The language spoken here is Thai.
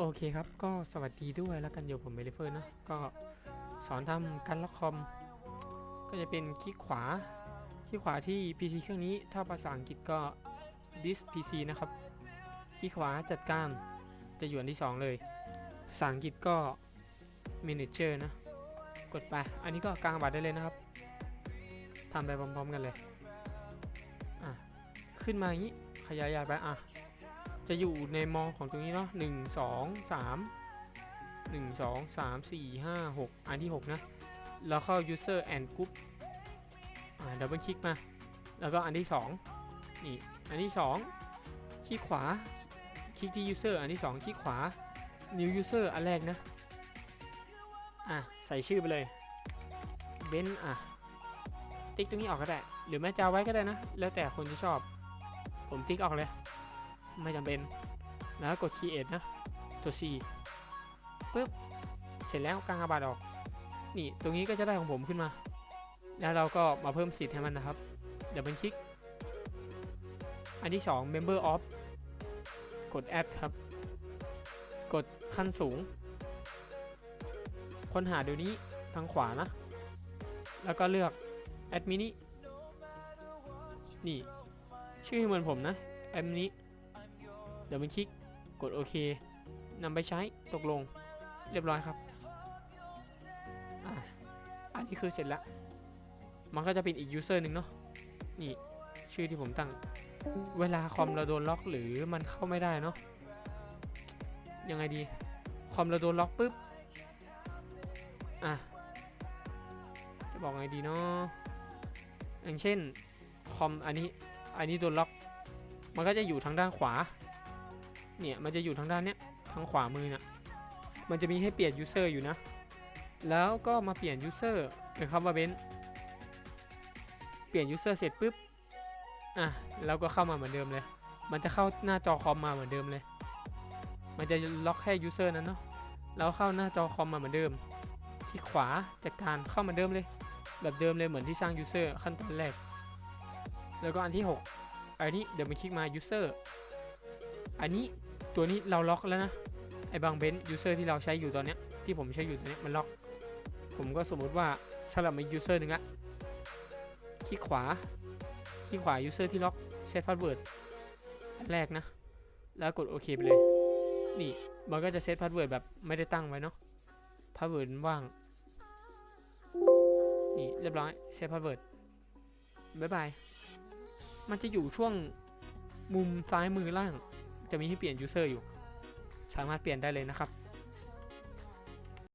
โอเคครับ ก็สวัสดีด้วยแล้วกันอยู่ผมเมลิเฟอร์นะก็สอนทำการล็อกคอม ก็จะเป็นคลิกขวา คลิกขวาที่ PC เครื่องนี้ ถ้าภาษาอังกฤษก็ this PC นะครับ คลิกขวาจัดการจะอยู่อันที่ 2 เลย ภาษาอังกฤษก็ manager นะ กดไป อันนี้ก็กลางบัตรได้เลยนะครับทำไปพร้อมๆกันเลย อะ ขึ้นมาอย่างนี้ ขยายใหญ่ไป อะ จะอยู่ในมองของตรงนี้เนาะหนึ่งสองสามหนึ่งสองสามสี่ห้าหกอันที่หกนะแล้วเข้า user and group อ่าดับเบิลคลิกมา แล้วก็อันที่สองนี่อันที่สองคลิกขวา คลิกที่ user อันที่สองคลิกขวา new user อันแรกนะ อะ ใส่ชื่อไปเลยเบนอะ ติ๊กตรงนี้ออกก็ได้ หรือแม้จะไว้ก็ได้นะ แล้วแต่คนที่ชอบ ผมติ๊กออกเลย ไม่จำเป็นแล้วกด create นะ ตัว C ปึ๊บ เสร็จแล้วกางอาบาดออก นี่ตรงนี้ก็จะได้ของผมขึ้นมา แล้วเราก็มาเพิ่มสิทธิ์ให้มันนะครับ เดี๋ยวมันคลิก อันที่ 2 member of กด add ครับ กดขั้นสูง ค้นหาเดี๋ยวนี้ทางขวานะ แล้วก็เลือก add mini นี่ ชื่อเหมือนผมนะ add mini เดี๋ยวมันคลิกกดโอเคนำไปใช้ตกลงเรียบร้อยครับอะอันนี้คือเสร็จแล้วมันก็จะเป็นอีกยูเซอร์หนึ่งเนาะนี่ชื่อที่ผมตั้ง เวลาคอมเราโดนล็อกหรือมันเข้าไม่ได้เนาะยังไงดี คอมเราโดนล็อกปุ๊บอะจะบอกไงดีเนาะอย่างเช่นคอมอันนี้อันนี้โดนล็อก มันก็จะอยู่ทางด้านขวา เนี่ยมันจะอยู่ทางด้านเนี้ยทางขวามือเนี่ยมันจะมีให้เปลี่ยน user อยู่นะ แล้วก็มาเปลี่ยน user เป็นคำว่าเบนเปลี่ยน user เสร็จปุ๊บอะแล้วก็เข้ามาเหมือนเดิมเลย มันจะเข้าหน้าจอคอมมาเหมือนเดิมเลย มันจะล็อกแค่ user นั้นเนาะแล้วเข้าหน้าจอคอมมาเหมือนเดิมที่ขวาจัดการเข้ามือนเดิมเลย แบบเดิมเลยเหมือนที่สร้าง user ขั้นตอนแรก แล้วก็อันที่6อันนี้เดี๋ยวมาคลิกมา user อันนี้ ตัวนี้เราล็อกแล้วนะ ไอ้บางเบนซ์ user ที่เราใช้อยู่ตอนเนี้ยที่ผมใช้อยู่ตอนเนี้ยมันล็อก ผมก็สมมติว่าสลับมา user หนึ่งละคลิกขวาคลิกขวา user ที่ล็อก set password อันแรกนะ แล้วกดโอเคไปเลย นี่มันก็จะ set password แบบไม่ได้ตั้งไว้เนาะ password ว่าง นี่เรียบร้อย set password บ๊ายบาย มันจะอยู่ช่วงมุมซ้ายมือล่าง จะมีให้เปลี่ยน user อยู่ สามารถเปลี่ยนได้เลยนะครับ